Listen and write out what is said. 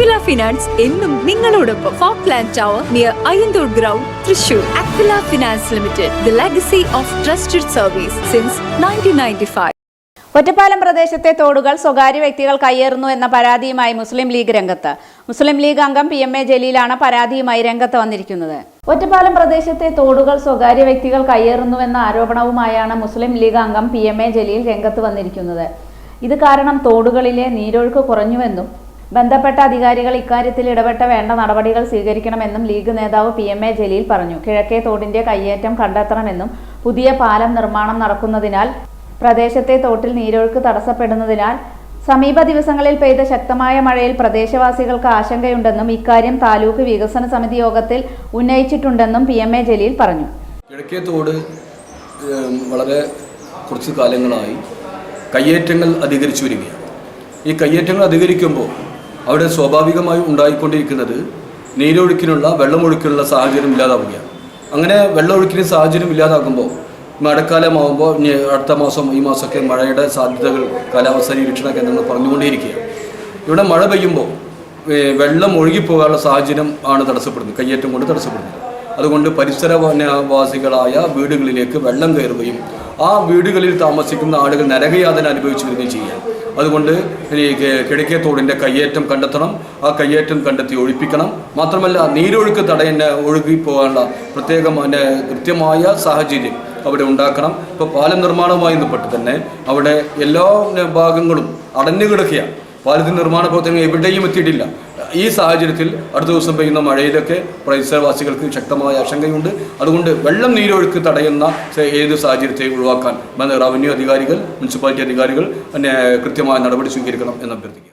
Aquila finance എന്നും നിങ്ങളോടൊപ്പം Falkland Tower near Ayyanthur ground Thrissur Aquila Finance Limited the legacy of trusted service since nineteen Ottapalam പ്രദേശത്തെ തോടുകൾ സ്വകാര്യ വ്യക്തികൾ കയ്യേറുന്നു എന്ന പരാതിയുമായി മുസ്ലിം ലീഗ് രംഗത്ത്. മുസ്ലിം ലീഗ് അംഗം പി എം എ ജലീലാണ് പരാതിയുമായി രംഗത്ത് വന്നിരിക്കുന്നത്. ഒറ്റപ്പാലം പ്രദേശത്തെ തോടുകൾ സ്വകാര്യ വ്യക്തികൾ കയ്യേറുന്നുവെന്ന ആരോപണവുമായാണ് മുസ്ലിം ലീഗ് അംഗം പി എം എ ജലീൽ രംഗത്ത് വന്നിരിക്കുന്നത്. ഇത് കാരണം തോടുകളിലെ നീരൊഴുക്ക് കുറഞ്ഞുവെന്നും ബന്ധപ്പെട്ട അധികാരികൾ ഇക്കാര്യത്തിൽ ഇടപെട്ട വേണ്ട നടപടികൾ സ്വീകരിക്കണമെന്നും ലീഗ് നേതാവ് പി എം എ ജലീൽ പറഞ്ഞു. കിഴക്കേ തോടിന്റെ കയ്യേറ്റം കണ്ടെത്തണമെന്നും പുതിയ പാലം നിർമ്മാണം നടക്കുന്നതിനാൽ പ്രദേശത്തെ തോട്ടിൽ നീരൊഴുക്ക് തടസ്സപ്പെടുന്നതിനാൽ സമീപ ദിവസങ്ങളിൽ പെയ്ത ശക്തമായ മഴയിൽ പ്രദേശവാസികൾക്ക് ആശങ്കയുണ്ടെന്നും ഇക്കാര്യം താലൂക്ക് വികസന സമിതി യോഗത്തിൽ ഉന്നയിച്ചിട്ടുണ്ടെന്നും പി എം എ ജലീൽ പറഞ്ഞു. കിഴക്കേ തോട് വളരെ കുറച്ച് കാലങ്ങളായി കയ്യേറ്റങ്ങൾ അധികരിച്ചു വരികയാണ്. ഈ കയ്യേറ്റങ്ങൾ അധികരിക്കുമ്പോൾ അവിടെ സ്വാഭാവികമായും ഉണ്ടായിക്കൊണ്ടിരിക്കുന്നത് നീരൊഴുക്കിനുള്ള വെള്ളമൊഴുക്കിനുള്ള സാഹചര്യം ഇല്ലാതാവുകയാണ്. അങ്ങനെ വെള്ളമൊഴുക്കിന് സാഹചര്യം ഇല്ലാതാകുമ്പോൾ മഴക്കാലമാകുമ്പോൾ അടുത്ത മാസം ഈ മാസമൊക്കെ മഴയുടെ സാധ്യതകൾ കാലാവസ്ഥ നിരീക്ഷണ കേന്ദ്രങ്ങൾ പറഞ്ഞുകൊണ്ടേയിരിക്കുകയാണ്. ഇവിടെ മഴ പെയ്യുമ്പോൾ വെള്ളം ഒഴുകിപ്പോകാനുള്ള സാഹചര്യം ആണ് തടസ്സപ്പെടുന്നത് കയ്യേറ്റം കൊണ്ട് തടസ്സപ്പെടുന്നത്. അതുകൊണ്ട് പരിസരവാസികളായ വീടുകളിലേക്ക് വെള്ളം കയറുകയും ആ വീടുകളിൽ താമസിക്കുന്ന ആളുകൾ നരകയാതന അനുഭവിച്ചു വരികയും ചെയ്യാം അതുകൊണ്ട് ഇനി കി- കിഴക്കേ തോടിന്റെ കയ്യേറ്റം കണ്ടെത്തണം. ആ കയ്യേറ്റം കണ്ടെത്തി ഒഴിപ്പിക്കണം. മാത്രമല്ല നീരൊഴുക്ക് തടയുന്ന ഒഴുകി പോകാനുള്ള പ്രത്യേകം അതിന്റെ കൃത്യമായ സാഹചര്യം അവിടെ ഉണ്ടാക്കണം. ഇപ്പോൾ പാലം നിർമ്മാണവുമായി ബന്ധപ്പെട്ട് തന്നെ അവിടെ എല്ലാ ഭാഗങ്ങളും അടഞ്ഞു പാലത്തിന്റെ നിർമ്മാണ പ്രവർത്തനങ്ങൾ എവിടെയും എത്തിയിട്ടില്ല. ഈ സാഹചര്യത്തിൽ അടുത്ത ദിവസം പെയ്യുന്ന മഴയിലൊക്കെ പരിസരവാസികൾക്ക് ശക്തമായ ആശങ്കയുണ്ട്. അതുകൊണ്ട് വെള്ളം നീരൊഴുക്ക് തടയുന്ന ഏത് സാഹചര്യത്തെയും ഒഴിവാക്കാൻ റവന്യൂ അധികാരികൾ മുനിസിപ്പാലിറ്റി അധികാരികൾ പിന്നെ കൃത്യമായ നടപടി സ്വീകരിക്കണം എന്ന് അഭ്യർത്ഥിക്കുക